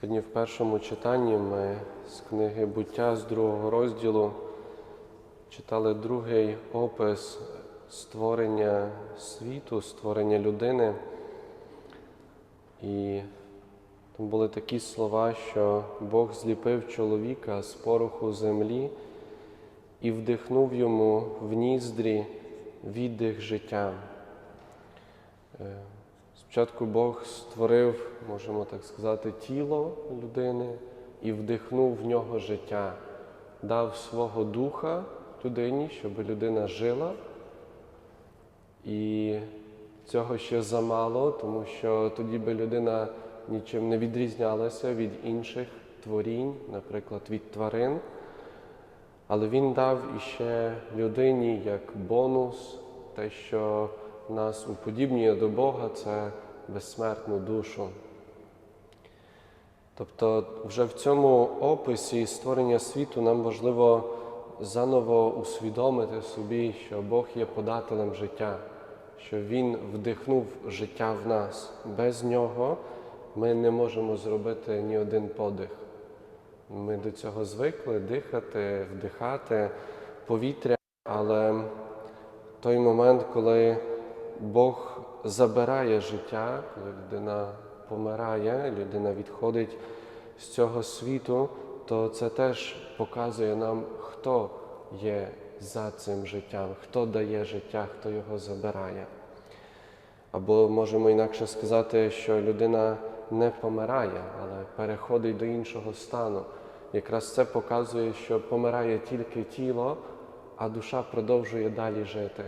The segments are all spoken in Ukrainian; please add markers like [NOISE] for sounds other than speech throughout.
Сьогодні в першому читанні ми з книги буття з другого розділу читали другий опис створення світу, створення людини. І там були такі слова, що Бог зліпив чоловіка з пороху землі і вдихнув йому в ніздрі віддих життя. Спочатку Бог створив, можемо так сказати, тіло людини і вдихнув в нього життя, дав свого духа людині, щоб людина жила. І цього ще замало, тому що тоді би людина нічим не відрізнялася від інших творінь, наприклад, від тварин. Але він дав іще людині як бонус, те, що нас уподібнює до Бога, це безсмертну душу. Тобто, вже в цьому описі створення світу нам важливо заново усвідомити собі, що Бог є подателем життя, що Він вдихнув життя в нас. Без нього ми не можемо зробити ні один подих. Ми до цього звикли дихати, вдихати повітря, але той момент, коли Бог забирає життя, коли людина помирає, людина відходить з цього світу, то це теж показує нам, хто є за цим життям, хто дає життя, хто його забирає. Або можемо інакше сказати, що людина не помирає, але переходить до іншого стану. Якраз це показує, що помирає тільки тіло, а душа продовжує далі жити.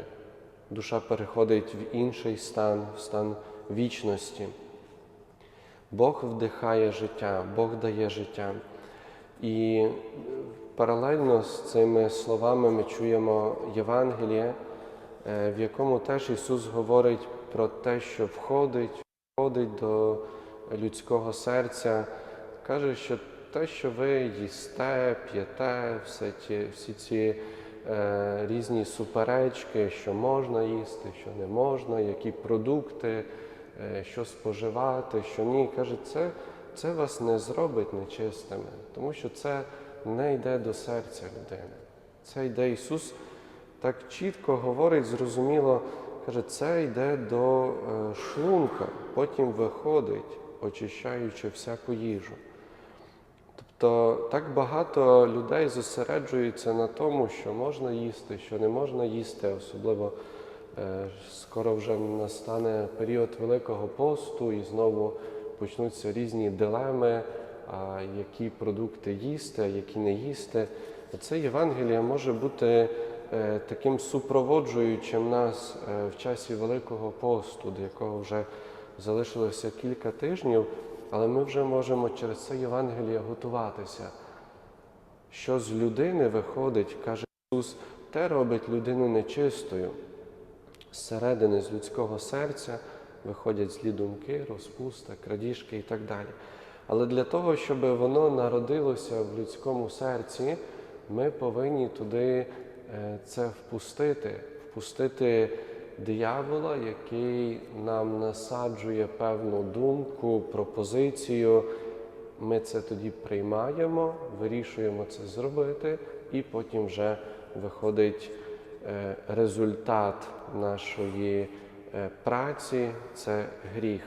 Душа переходить в інший стан, в стан вічності. Бог вдихає життя, Бог дає життя. І паралельно з цими словами ми чуємо Євангеліє, е, в якому теж Ісус говорить про те, що входить, входить до людського серця. Каже, що те, що ви їсте, п'єте, всі ці різні суперечки, що можна їсти, що не можна, які продукти, е, що споживати, що ні. Каже, це, це вас не зробить нечистими, тому що це не йде до серця людини. Це йде Ісус так чітко говорить, зрозуміло, каже, це йде до е, шлунка, потім виходить, очищаючи всяку їжу. Тобто так багато людей зосереджуються на тому, що можна їсти, що не можна їсти, особливо е, скоро вже настане період Великого посту і знову почнуться різні дилеми, а які продукти їсти, а які не їсти. Це Євангеліє може бути е, таким супроводжуючим нас е, в часі Великого посту, до якого вже залишилося кілька тижнів. Але ми вже можемо через це Євангеліє готуватися. Що з людини виходить, каже Ісус, те робить людину нечистою. Зсередини з людського серця виходять злі думки, розпуста, крадіжки і так далі. Але для того, щоб воно народилося в людському серці, ми повинні туди е, це впустити, впустити диявола, який нам насаджує певну думку, пропозицію. Ми це тоді приймаємо, вирішуємо це зробити, і потім вже виходить е, результат нашої е, праці це гріх.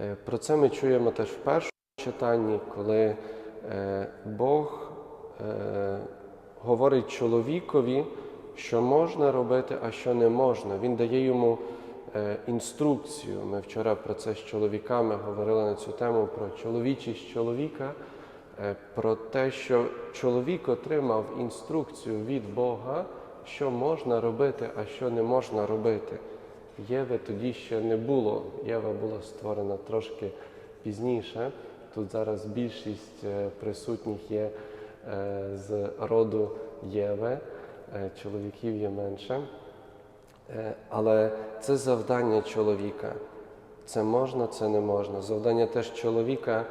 Е, Про це ми чуємо теж в першому читанні, коли Бог говорить чоловікові що можна робити, а що не можна. Він дає йому е, інструкцію. Ми вчора про це з чоловіками говорили на цю тему про чоловічість чоловіка, е, про те, що чоловік отримав інструкцію від Бога, що можна робити, а що не можна робити. Єви тоді ще не було. Єва була створена трошки пізніше. Тут зараз більшість е, присутніх є з роду Єви. Е, чоловіків є менше. Е, але це завдання чоловіка. Це можна, це не можна. Завдання теж чоловіка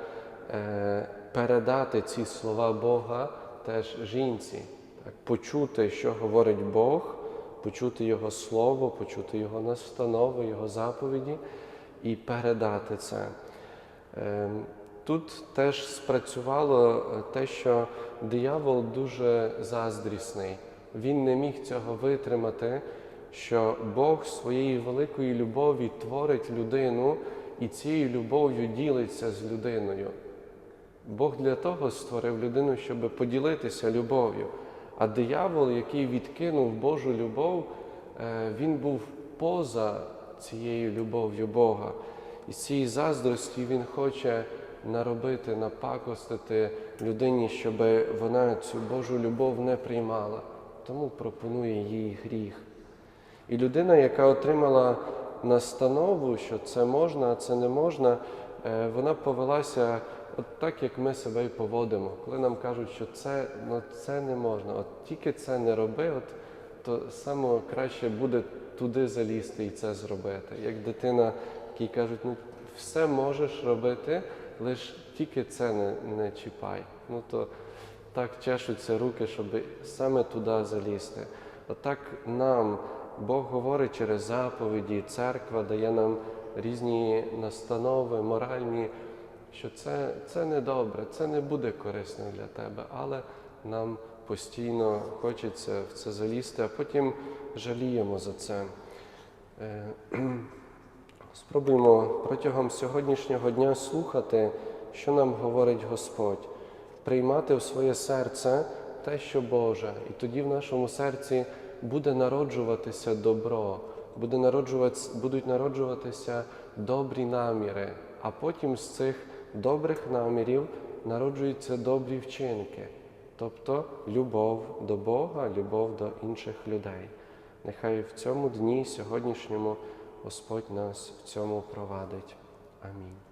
е, передати ці слова Бога теж жінці, так, почути, що говорить Бог, почути Його Слово, почути Його настанови, Його заповіді і передати це. Тут теж спрацювало те, що диявол дуже заздрісний. Він не міг цього витримати, що Бог своєї великої любові творить людину і цією любов'ю ділиться з людиною. Бог для того створив людину, щоб поділитися любов'ю. А диявол, який відкинув Божу любов, е, він був поза цією любов'ю Бога. І з цієї заздрості він хоче наробити, напакостити людині, щоб вона цю Божу любов не приймала. Тому пропонує їй гріх. І людина, яка отримала настанову, що це можна, а це не можна, е, вона повелася от так, як ми себе і поводимо. Коли нам кажуть, що це, ну, це не можна, от тільки це не роби, от, то саме краще буде туди залізти і це зробити. Як дитина, якій кажуть, ну все можеш робити, лише тільки це не, не чіпай. Ну то так чешуться руки, щоб саме туди залізти. Отак нам Бог говорить через заповіді, церква дає нам різні настанови, моральні, що це, це не добре, це не буде корисно для тебе, але нам постійно хочеться в це залізти, а потім жаліємо за це. Е, [CLEARS THROAT] Спробуємо протягом сьогоднішнього дня слухати, що нам говорить Господь, приймати в своє серце те, що Боже, і тоді в нашому серці буде народжуватися добро, буде народжуватися, будуть народжуватися добрі наміри, а потім з цих добрих намірів народжуються добрі вчинки, тобто любов до Бога, любов до інших людей. Нехай в цьому дні сьогоднішньому Господь нас в цьому провадить. Амінь.